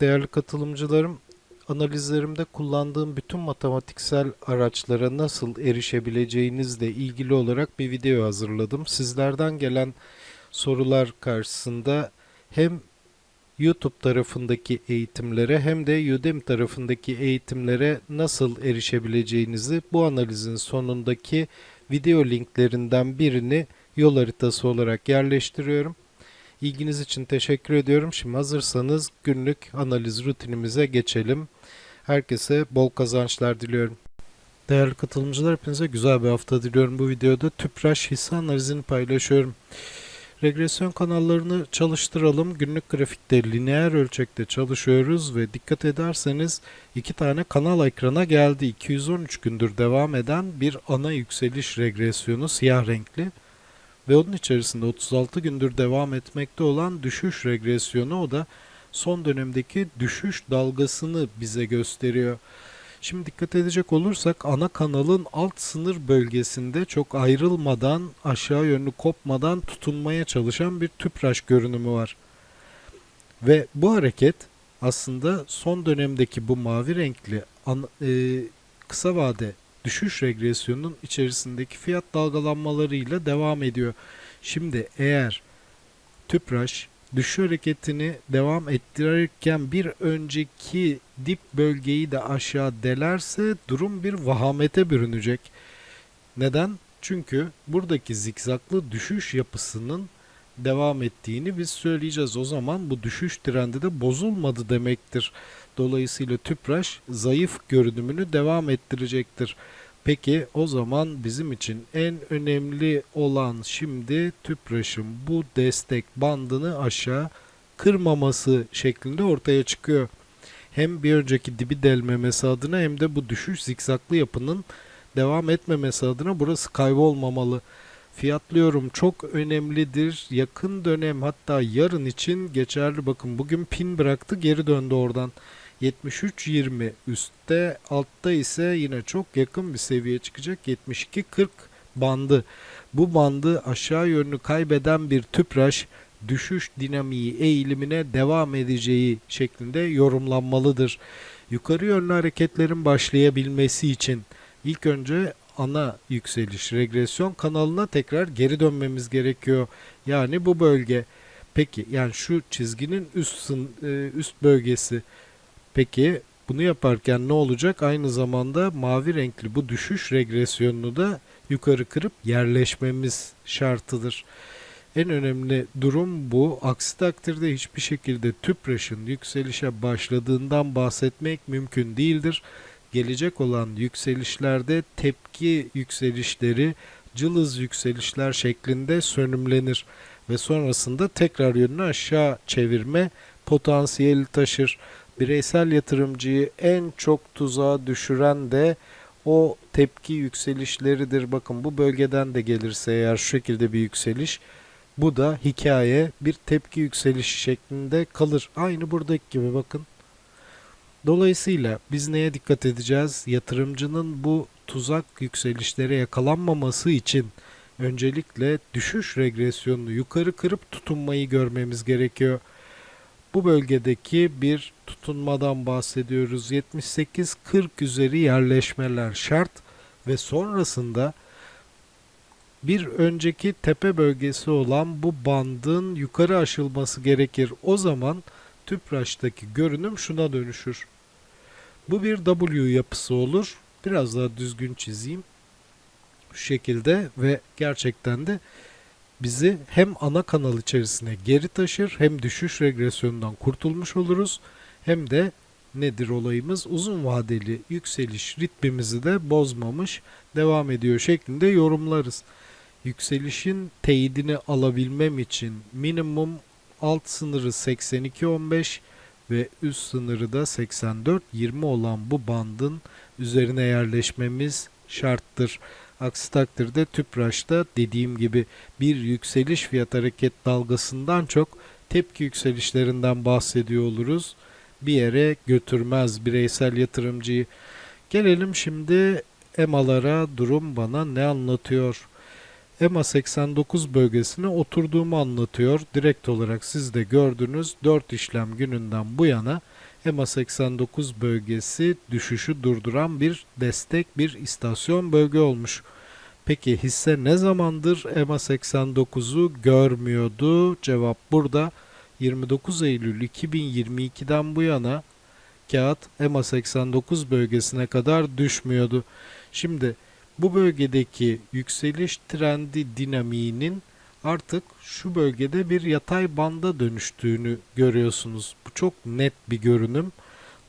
Değerli katılımcılarım, analizlerimde kullandığım bütün matematiksel araçlara nasıl erişebileceğinizle ilgili olarak bir video hazırladım. Sizlerden gelen sorular karşısında hem YouTube tarafındaki eğitimlere hem de Udemy tarafındaki eğitimlere nasıl erişebileceğinizi bu analizin sonundaki video linklerinden birini yol haritası olarak yerleştiriyorum. İlginiz için teşekkür ediyorum. Şimdi hazırsanız günlük analiz rutinimize geçelim. Herkese bol kazançlar diliyorum. Değerli katılımcılar hepinize güzel bir hafta diliyorum. Bu videoda tüpraş hisse analizini paylaşıyorum. Regresyon kanallarını çalıştıralım. Günlük grafikte lineer ölçekte çalışıyoruz ve dikkat ederseniz iki tane kanal ekrana geldi. 213 gündür devam eden bir ana yükseliş regresyonu siyah renkli ve onun içerisinde 36 gündür devam etmekte olan düşüş regresyonu o da son dönemdeki düşüş dalgasını bize gösteriyor. Şimdi dikkat edecek olursak ana kanalın alt sınır bölgesinde çok ayrılmadan aşağı yönlü kopmadan tutunmaya çalışan bir tüpraş görünümü var. Ve bu hareket aslında son dönemdeki bu mavi renkli e, kısa vade düşüş regresyonunun içerisindeki fiyat dalgalanmalarıyla devam ediyor. Şimdi eğer tüpraş düşüş hareketini devam ettirirken bir önceki dip bölgeyi de aşağı delerse durum bir vahamete bürünecek. Neden? Çünkü buradaki zikzaklı düşüş yapısının devam ettiğini biz söyleyeceğiz. O zaman bu düşüş trendi de bozulmadı demektir. Dolayısıyla tüpraş zayıf görünümünü devam ettirecektir. Peki o zaman bizim için en önemli olan şimdi tüpraşın bu destek bandını aşağı kırmaması şeklinde ortaya çıkıyor. Hem bir önceki dibi delmemesi adına hem de bu düşüş zikzaklı yapının devam etmemesi adına burası kaybolmamalı. Fiyatlıyorum çok önemlidir. Yakın dönem hatta yarın için geçerli. Bakın bugün pin bıraktı geri döndü oradan. 73.20 üstte altta ise yine çok yakın bir seviye çıkacak 72.40 bandı. Bu bandı aşağı yönlü kaybeden bir tüpraş düşüş dinamiği eğilimine devam edeceği şeklinde yorumlanmalıdır. Yukarı yönlü hareketlerin başlayabilmesi için ilk önce ana yükseliş regresyon kanalına tekrar geri dönmemiz gerekiyor. Yani bu bölge. Peki yani şu çizginin üst e, üst bölgesi Peki bunu yaparken ne olacak? Aynı zamanda mavi renkli bu düşüş regresyonunu da yukarı kırıp yerleşmemiz şartıdır. En önemli durum bu. Aksi takdirde hiçbir şekilde tüpraşın yükselişe başladığından bahsetmek mümkün değildir. Gelecek olan yükselişlerde tepki yükselişleri cılız yükselişler şeklinde sönümlenir ve sonrasında tekrar yönünü aşağı çevirme potansiyeli taşır bireysel yatırımcıyı en çok tuzağa düşüren de o tepki yükselişleridir. Bakın bu bölgeden de gelirse eğer şu şekilde bir yükseliş bu da hikaye bir tepki yükselişi şeklinde kalır. Aynı buradaki gibi bakın. Dolayısıyla biz neye dikkat edeceğiz? Yatırımcının bu tuzak yükselişlere yakalanmaması için öncelikle düşüş regresyonunu yukarı kırıp tutunmayı görmemiz gerekiyor. Bu bölgedeki bir tutunmadan bahsediyoruz. 78-40 üzeri yerleşmeler şart ve sonrasında bir önceki tepe bölgesi olan bu bandın yukarı aşılması gerekir. O zaman tüpraştaki görünüm şuna dönüşür. Bu bir W yapısı olur. Biraz daha düzgün çizeyim. Şu şekilde ve gerçekten de bizi hem ana kanal içerisine geri taşır hem düşüş regresyonundan kurtulmuş oluruz hem de nedir olayımız uzun vadeli yükseliş ritmimizi de bozmamış devam ediyor şeklinde yorumlarız. Yükselişin teyidini alabilmem için minimum alt sınırı 82.15 ve üst sınırı da 84.20 olan bu bandın üzerine yerleşmemiz şarttır. Aksi takdirde tüpraşta dediğim gibi bir yükseliş fiyat hareket dalgasından çok tepki yükselişlerinden bahsediyor oluruz. Bir yere götürmez bireysel yatırımcıyı. Gelelim şimdi EMA'lara durum bana ne anlatıyor? EMA 89 bölgesine oturduğumu anlatıyor. Direkt olarak siz de gördünüz 4 işlem gününden bu yana EMA 89 bölgesi düşüşü durduran bir destek, bir istasyon bölge olmuş. Peki hisse ne zamandır EMA 89'u görmüyordu? Cevap burada. 29 Eylül 2022'den bu yana kağıt EMA 89 bölgesine kadar düşmüyordu. Şimdi bu bölgedeki yükseliş trendi dinamiğinin artık şu bölgede bir yatay banda dönüştüğünü görüyorsunuz. Bu çok net bir görünüm.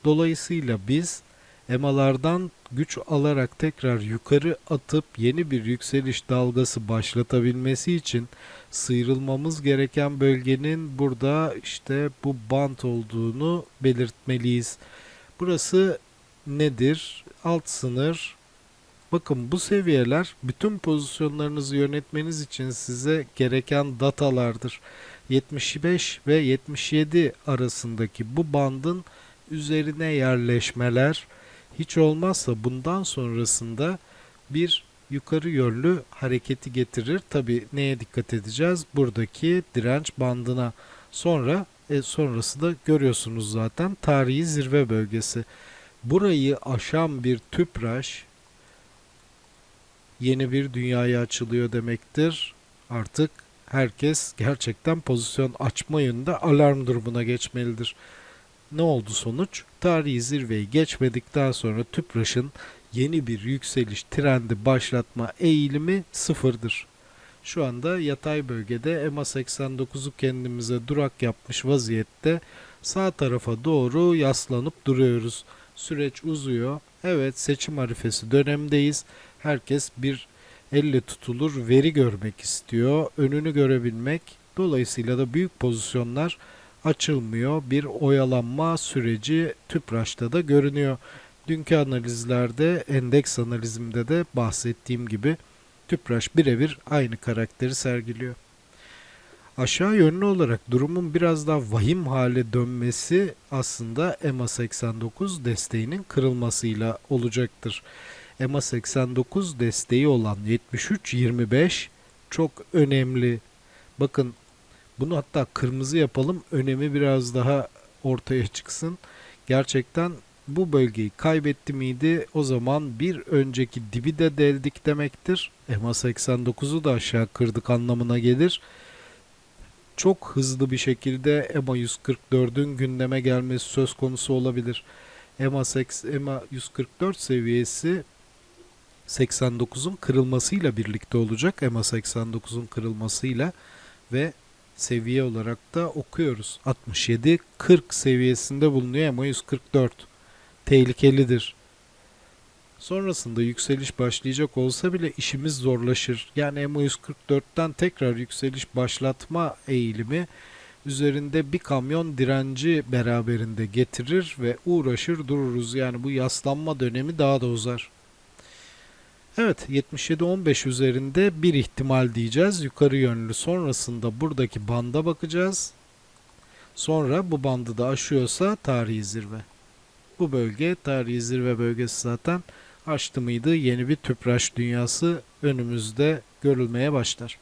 Dolayısıyla biz EMA'lardan güç alarak tekrar yukarı atıp yeni bir yükseliş dalgası başlatabilmesi için sıyrılmamız gereken bölgenin burada işte bu bant olduğunu belirtmeliyiz. Burası nedir? Alt sınır. Bakın bu seviyeler bütün pozisyonlarınızı yönetmeniz için size gereken datalardır. 75 ve 77 arasındaki bu bandın üzerine yerleşmeler hiç olmazsa bundan sonrasında bir yukarı yönlü hareketi getirir. Tabi neye dikkat edeceğiz? Buradaki direnç bandına. Sonra e, sonrası da görüyorsunuz zaten tarihi zirve bölgesi. Burayı aşan bir tüpraş yeni bir dünyaya açılıyor demektir. Artık herkes gerçekten pozisyon açma yönünde alarm durumuna geçmelidir. Ne oldu sonuç? Tarihi zirveyi geçmedikten sonra tüpraşın yeni bir yükseliş trendi başlatma eğilimi sıfırdır. Şu anda yatay bölgede EMA 89'u kendimize durak yapmış vaziyette sağ tarafa doğru yaslanıp duruyoruz. Süreç uzuyor. Evet seçim arifesi dönemdeyiz. Herkes bir elle tutulur veri görmek istiyor. Önünü görebilmek. Dolayısıyla da büyük pozisyonlar açılmıyor. Bir oyalanma süreci tüpraşta da görünüyor. Dünkü analizlerde, endeks analizimde de bahsettiğim gibi tüpraş birebir aynı karakteri sergiliyor. Aşağı yönlü olarak durumun biraz daha vahim hale dönmesi aslında EMA 89 desteğinin kırılmasıyla olacaktır. EMA 89 desteği olan 73-25 çok önemli. Bakın bunu hatta kırmızı yapalım önemi biraz daha ortaya çıksın. Gerçekten bu bölgeyi kaybetti miydi o zaman bir önceki dibi de deldik demektir. EMA 89'u da aşağı kırdık anlamına gelir. Çok hızlı bir şekilde EMA 144'ün gündeme gelmesi söz konusu olabilir. EMA, 8, EMA 144 seviyesi 89'un kırılmasıyla birlikte olacak. EMA 89'un kırılmasıyla ve seviye olarak da okuyoruz. 67 40 seviyesinde bulunuyor EMA 144. Tehlikelidir. Sonrasında yükseliş başlayacak olsa bile işimiz zorlaşır. Yani EMA 144'ten tekrar yükseliş başlatma eğilimi üzerinde bir kamyon direnci beraberinde getirir ve uğraşır dururuz. Yani bu yaslanma dönemi daha da uzar. Evet 77-15 üzerinde bir ihtimal diyeceğiz. Yukarı yönlü sonrasında buradaki banda bakacağız. Sonra bu bandı da aşıyorsa tarihi zirve. Bu bölge tarihi zirve bölgesi zaten açtı mıydı yeni bir tüpraş dünyası önümüzde görülmeye başlar.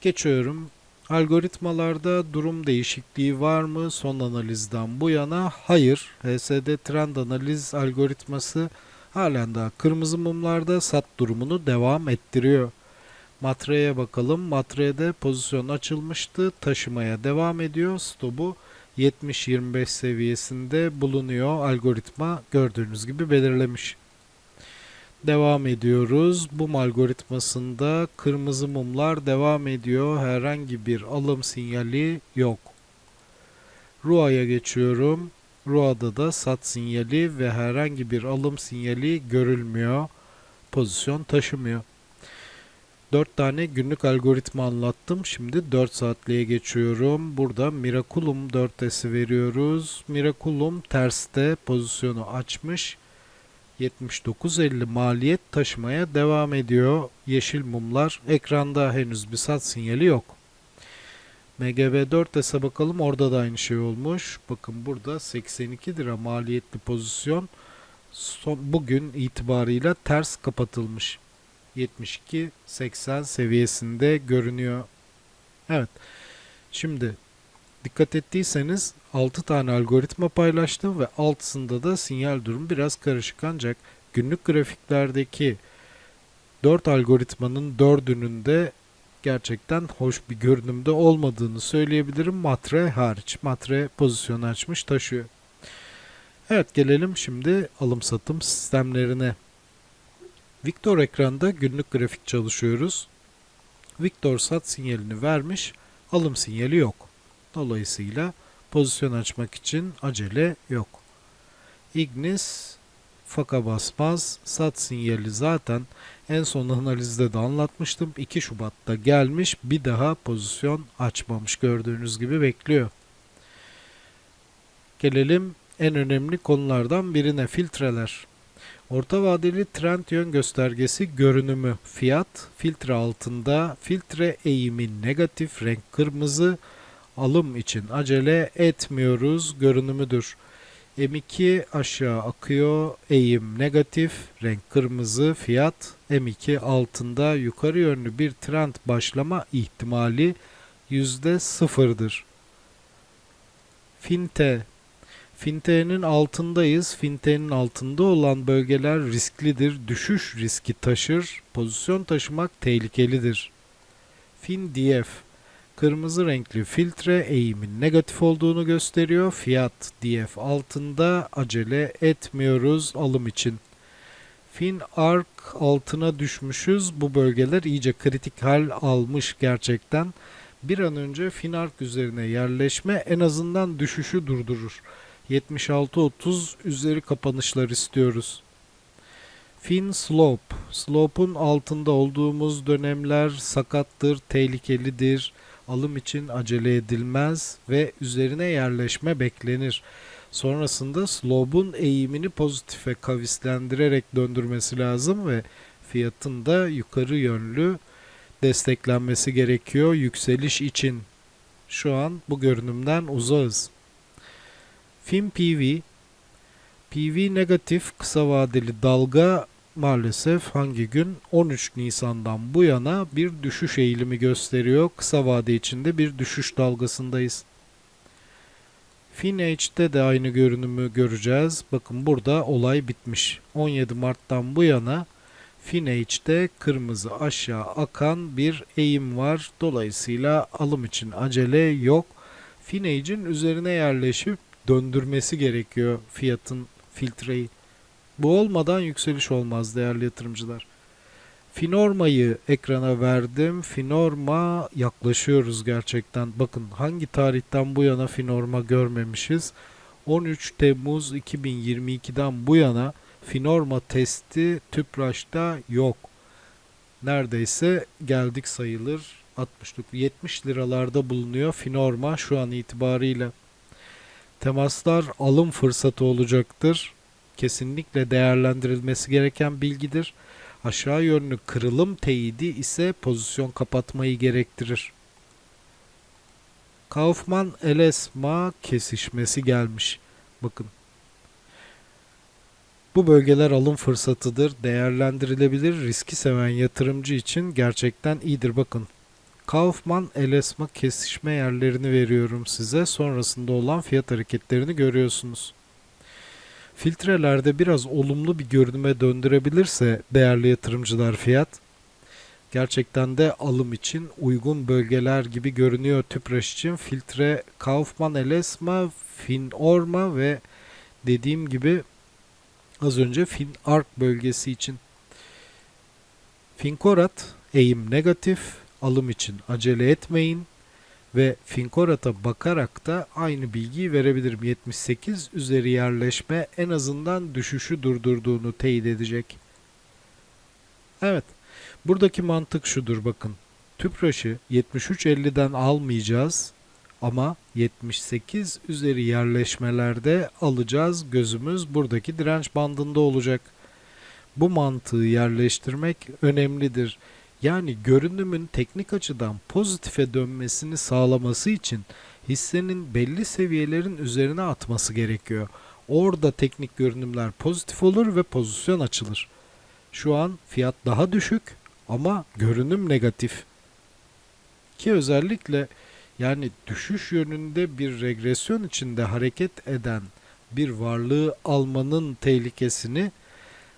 Geçiyorum. Algoritmalarda durum değişikliği var mı son analizden bu yana? Hayır. HSD trend analiz algoritması halen daha kırmızı mumlarda sat durumunu devam ettiriyor. Matreye bakalım. Matrede pozisyon açılmıştı. Taşımaya devam ediyor. Stopu 70-25 seviyesinde bulunuyor. Algoritma gördüğünüz gibi belirlemiş. Devam ediyoruz. Bum algoritmasında kırmızı mumlar devam ediyor. Herhangi bir alım sinyali yok. RUA'ya geçiyorum. RUA'da da sat sinyali ve herhangi bir alım sinyali görülmüyor. Pozisyon taşımıyor. 4 tane günlük algoritma anlattım. Şimdi 4 saatliğe geçiyorum. Burada Miraculum 4S'i veriyoruz. Miraculum terste pozisyonu açmış. 79.50 maliyet taşımaya devam ediyor. Yeşil mumlar. Ekranda henüz bir sat sinyali yok. MGB4S'e bakalım. Orada da aynı şey olmuş. Bakın burada 82 lira maliyetli pozisyon son, bugün itibarıyla ters kapatılmış. 72-80 seviyesinde görünüyor. Evet. Şimdi Dikkat ettiyseniz 6 tane algoritma paylaştım ve altısında da sinyal durum biraz karışık ancak günlük grafiklerdeki 4 algoritmanın 4'ünün de gerçekten hoş bir görünümde olmadığını söyleyebilirim. Matre hariç. Matre pozisyon açmış taşıyor. Evet gelelim şimdi alım satım sistemlerine. Victor ekranda günlük grafik çalışıyoruz. Victor sat sinyalini vermiş, alım sinyali yok. Dolayısıyla pozisyon açmak için acele yok. Ignis faka basmaz. Sat sinyali zaten en son analizde de anlatmıştım. 2 Şubat'ta gelmiş bir daha pozisyon açmamış gördüğünüz gibi bekliyor. Gelelim en önemli konulardan birine filtreler. Orta vadeli trend yön göstergesi görünümü fiyat filtre altında filtre eğimi negatif renk kırmızı alım için acele etmiyoruz görünümüdür. M2 aşağı akıyor eğim negatif renk kırmızı fiyat M2 altında yukarı yönlü bir trend başlama ihtimali yüzde sıfırdır. Finte Finte'nin altındayız. Finte'nin altında olan bölgeler risklidir. Düşüş riski taşır. Pozisyon taşımak tehlikelidir. FinDF Kırmızı renkli filtre eğimin negatif olduğunu gösteriyor. Fiyat DF altında acele etmiyoruz alım için. Fin Arc altına düşmüşüz. Bu bölgeler iyice kritik hal almış gerçekten. Bir an önce Fin Arc üzerine yerleşme en azından düşüşü durdurur. 76-30 üzeri kapanışlar istiyoruz. Fin Slope. Slope'un altında olduğumuz dönemler sakattır, tehlikelidir. Alım için acele edilmez ve üzerine yerleşme beklenir. Sonrasında slope'un eğimini pozitife kavislendirerek döndürmesi lazım ve fiyatın da yukarı yönlü desteklenmesi gerekiyor yükseliş için. Şu an bu görünümden uzağız. Fin PV PV negatif kısa vadeli dalga maalesef hangi gün 13 Nisan'dan bu yana bir düşüş eğilimi gösteriyor. Kısa vade içinde bir düşüş dalgasındayız. FinH'de de aynı görünümü göreceğiz. Bakın burada olay bitmiş. 17 Mart'tan bu yana FinH'de kırmızı aşağı akan bir eğim var. Dolayısıyla alım için acele yok. FinH'in üzerine yerleşip döndürmesi gerekiyor fiyatın filtreyi. Bu olmadan yükseliş olmaz değerli yatırımcılar. Finorma'yı ekrana verdim. Finorma yaklaşıyoruz gerçekten. Bakın hangi tarihten bu yana Finorma görmemişiz. 13 Temmuz 2022'den bu yana Finorma testi Tüpraş'ta yok. Neredeyse geldik sayılır. 60'lık 70 liralarda bulunuyor Finorma şu an itibariyle. Temaslar alım fırsatı olacaktır kesinlikle değerlendirilmesi gereken bilgidir. Aşağı yönlü kırılım teyidi ise pozisyon kapatmayı gerektirir. Kaufman Elesma kesişmesi gelmiş. Bakın. Bu bölgeler alım fırsatıdır. Değerlendirilebilir. Riski seven yatırımcı için gerçekten iyidir. Bakın. Kaufman Elesma kesişme yerlerini veriyorum size. Sonrasında olan fiyat hareketlerini görüyorsunuz filtrelerde biraz olumlu bir görünüme döndürebilirse değerli yatırımcılar fiyat gerçekten de alım için uygun bölgeler gibi görünüyor Tüpraş için. Filtre Kaufman Elesma, Finorma ve dediğim gibi az önce Finark bölgesi için. Finkorat eğim negatif, alım için acele etmeyin ve Finkorat'a bakarak da aynı bilgiyi verebilirim. 78 üzeri yerleşme en azından düşüşü durdurduğunu teyit edecek. Evet. Buradaki mantık şudur bakın. Tüpraş'ı 73.50'den almayacağız ama 78 üzeri yerleşmelerde alacağız. Gözümüz buradaki direnç bandında olacak. Bu mantığı yerleştirmek önemlidir. Yani görünümün teknik açıdan pozitife dönmesini sağlaması için hissenin belli seviyelerin üzerine atması gerekiyor. Orada teknik görünümler pozitif olur ve pozisyon açılır. Şu an fiyat daha düşük ama görünüm negatif. Ki özellikle Yani düşüş yönünde bir regresyon içinde hareket eden bir varlığı almanın tehlikesini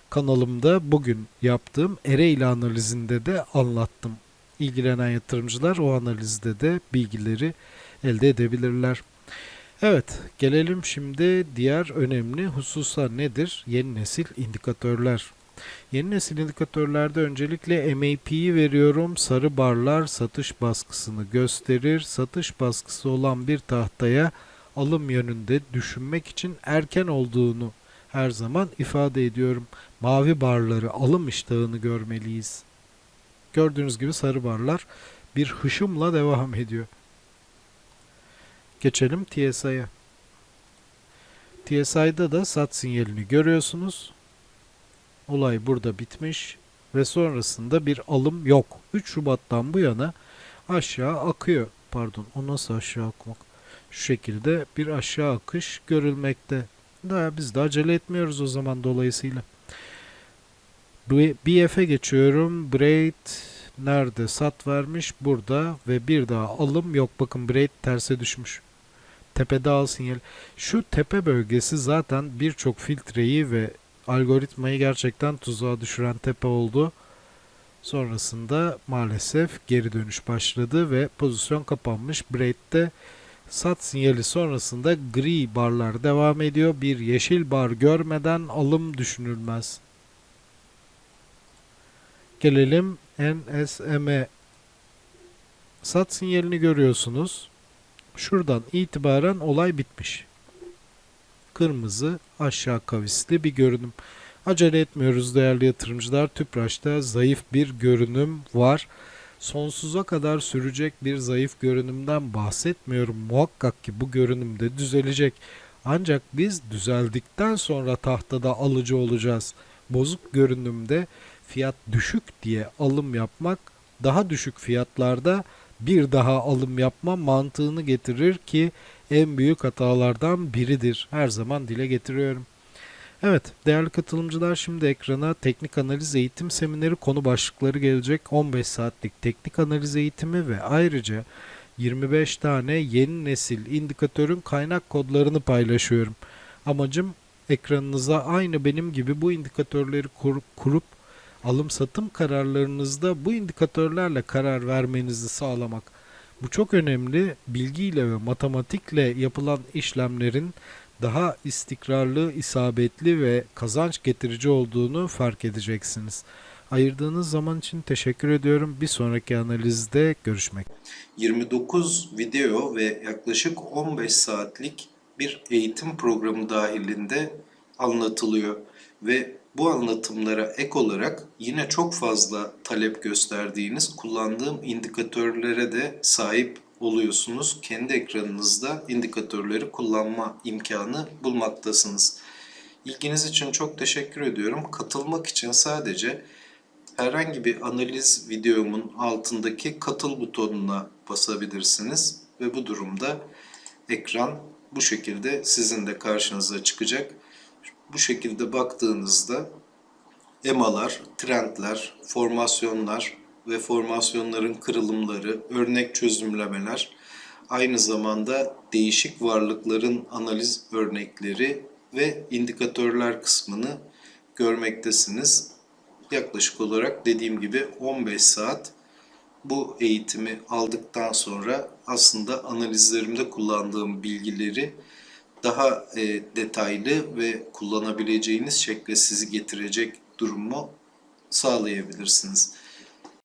kanalımda bugün yaptığım Ereğli analizinde de anlattım. İlgilenen yatırımcılar o analizde de bilgileri elde edebilirler. Evet, gelelim şimdi diğer önemli hususa nedir? Yeni nesil indikatörler. Yeni nesil indikatörlerde öncelikle MAP'yi veriyorum. Sarı barlar satış baskısını gösterir. Satış baskısı olan bir tahtaya alım yönünde düşünmek için erken olduğunu her zaman ifade ediyorum. Mavi barları alım iştahını görmeliyiz. Gördüğünüz gibi sarı barlar bir hışımla devam ediyor. Geçelim TSI'ye. TSI'da da sat sinyalini görüyorsunuz. Olay burada bitmiş ve sonrasında bir alım yok. 3 Şubat'tan bu yana aşağı akıyor. Pardon, o nasıl aşağı akmak? Şu şekilde bir aşağı akış görülmekte. Daha biz de acele etmiyoruz o zaman dolayısıyla. BF'e geçiyorum. Braid nerede? Sat vermiş burada ve bir daha alım yok. Bakın Braid terse düşmüş. Tepede al sinyal. Şu tepe bölgesi zaten birçok filtreyi ve algoritmayı gerçekten tuzağa düşüren tepe oldu. Sonrasında maalesef geri dönüş başladı ve pozisyon kapanmış. Braid'de sat sinyali sonrasında gri barlar devam ediyor. Bir yeşil bar görmeden alım düşünülmez. Gelelim NSM'e. Sat sinyalini görüyorsunuz. Şuradan itibaren olay bitmiş. Kırmızı aşağı kavisli bir görünüm. Acele etmiyoruz değerli yatırımcılar. Tüpraş'ta zayıf bir görünüm var. Sonsuza kadar sürecek bir zayıf görünümden bahsetmiyorum. Muhakkak ki bu görünüm de düzelecek. Ancak biz düzeldikten sonra tahtada alıcı olacağız. Bozuk görünümde fiyat düşük diye alım yapmak daha düşük fiyatlarda bir daha alım yapma mantığını getirir ki en büyük hatalardan biridir. Her zaman dile getiriyorum. Evet, değerli katılımcılar şimdi ekrana teknik analiz eğitim semineri konu başlıkları gelecek. 15 saatlik teknik analiz eğitimi ve ayrıca 25 tane yeni nesil indikatörün kaynak kodlarını paylaşıyorum. Amacım ekranınıza aynı benim gibi bu indikatörleri kur- kurup alım satım kararlarınızda bu indikatörlerle karar vermenizi sağlamak. Bu çok önemli. Bilgiyle ve matematikle yapılan işlemlerin daha istikrarlı, isabetli ve kazanç getirici olduğunu fark edeceksiniz. Ayırdığınız zaman için teşekkür ediyorum. Bir sonraki analizde görüşmek. 29 video ve yaklaşık 15 saatlik bir eğitim programı dahilinde anlatılıyor ve bu anlatımlara ek olarak yine çok fazla talep gösterdiğiniz kullandığım indikatörlere de sahip oluyorsunuz. Kendi ekranınızda indikatörleri kullanma imkanı bulmaktasınız. İlginiz için çok teşekkür ediyorum. Katılmak için sadece herhangi bir analiz videomun altındaki katıl butonuna basabilirsiniz ve bu durumda ekran bu şekilde sizin de karşınıza çıkacak. Bu şekilde baktığınızda emalar, trendler, formasyonlar ve formasyonların kırılımları, örnek çözümlemeler, aynı zamanda değişik varlıkların analiz örnekleri ve indikatörler kısmını görmektesiniz. Yaklaşık olarak dediğim gibi 15 saat bu eğitimi aldıktan sonra aslında analizlerimde kullandığım bilgileri daha e, detaylı ve kullanabileceğiniz şekle sizi getirecek durumu sağlayabilirsiniz.